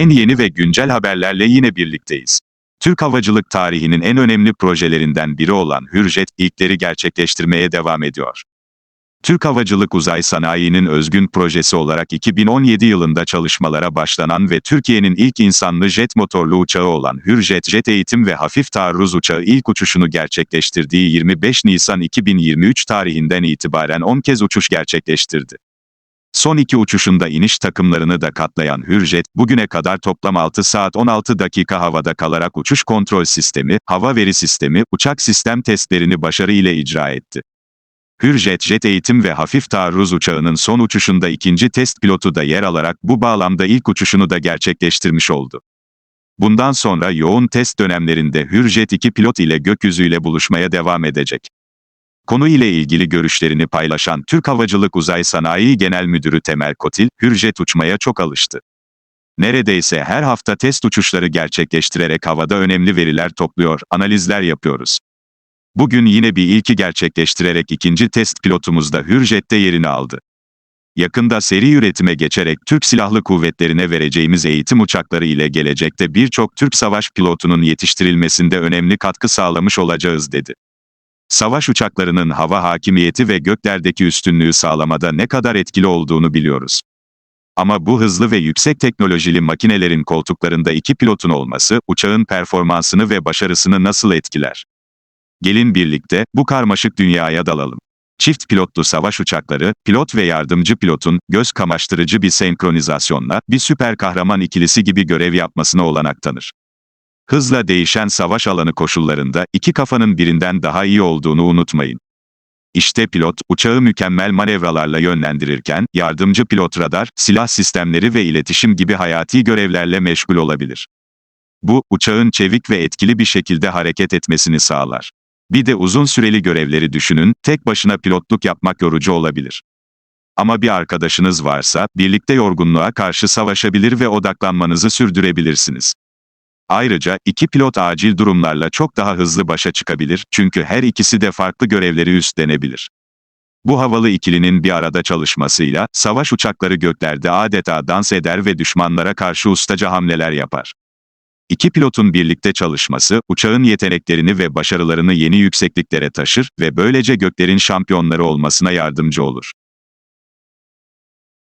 En yeni ve güncel haberlerle yine birlikteyiz. Türk havacılık tarihinin en önemli projelerinden biri olan Hürjet, ilkleri gerçekleştirmeye devam ediyor. Türk Havacılık Uzay Sanayi'nin özgün projesi olarak 2017 yılında çalışmalara başlanan ve Türkiye'nin ilk insanlı jet motorlu uçağı olan Hürjet Jet Eğitim ve Hafif Taarruz Uçağı ilk uçuşunu gerçekleştirdiği 25 Nisan 2023 tarihinden itibaren 10 kez uçuş gerçekleştirdi. Son iki uçuşunda iniş takımlarını da katlayan Hürjet, bugüne kadar toplam 6 saat 16 dakika havada kalarak uçuş kontrol sistemi, hava veri sistemi, uçak sistem testlerini başarıyla icra etti. Hürjet Jet Eğitim ve Hafif Taarruz Uçağı'nın son uçuşunda ikinci test pilotu da yer alarak bu bağlamda ilk uçuşunu da gerçekleştirmiş oldu. Bundan sonra yoğun test dönemlerinde Hürjet 2 pilot ile gökyüzüyle buluşmaya devam edecek. Konu ile ilgili görüşlerini paylaşan Türk Havacılık Uzay Sanayi Genel Müdürü Temel Kotil, Hürjet uçmaya çok alıştı. Neredeyse her hafta test uçuşları gerçekleştirerek havada önemli veriler topluyor, analizler yapıyoruz. Bugün yine bir ilki gerçekleştirerek ikinci test pilotumuz da Hürjet'te yerini aldı. Yakında seri üretime geçerek Türk Silahlı Kuvvetlerine vereceğimiz eğitim uçakları ile gelecekte birçok Türk savaş pilotunun yetiştirilmesinde önemli katkı sağlamış olacağız dedi. Savaş uçaklarının hava hakimiyeti ve göklerdeki üstünlüğü sağlamada ne kadar etkili olduğunu biliyoruz. Ama bu hızlı ve yüksek teknolojili makinelerin koltuklarında iki pilotun olması, uçağın performansını ve başarısını nasıl etkiler? Gelin birlikte, bu karmaşık dünyaya dalalım. Çift pilotlu savaş uçakları, pilot ve yardımcı pilotun, göz kamaştırıcı bir senkronizasyonla, bir süper kahraman ikilisi gibi görev yapmasına olanak tanır. Hızla değişen savaş alanı koşullarında, iki kafanın birinden daha iyi olduğunu unutmayın. İşte pilot, uçağı mükemmel manevralarla yönlendirirken, yardımcı pilot radar, silah sistemleri ve iletişim gibi hayati görevlerle meşgul olabilir. Bu, uçağın çevik ve etkili bir şekilde hareket etmesini sağlar. Bir de uzun süreli görevleri düşünün, tek başına pilotluk yapmak yorucu olabilir. Ama bir arkadaşınız varsa, birlikte yorgunluğa karşı savaşabilir ve odaklanmanızı sürdürebilirsiniz. Ayrıca, iki pilot acil durumlarla çok daha hızlı başa çıkabilir, çünkü her ikisi de farklı görevleri üstlenebilir. Bu havalı ikilinin bir arada çalışmasıyla, savaş uçakları göklerde adeta dans eder ve düşmanlara karşı ustaca hamleler yapar. İki pilotun birlikte çalışması, uçağın yeteneklerini ve başarılarını yeni yüksekliklere taşır ve böylece göklerin şampiyonları olmasına yardımcı olur.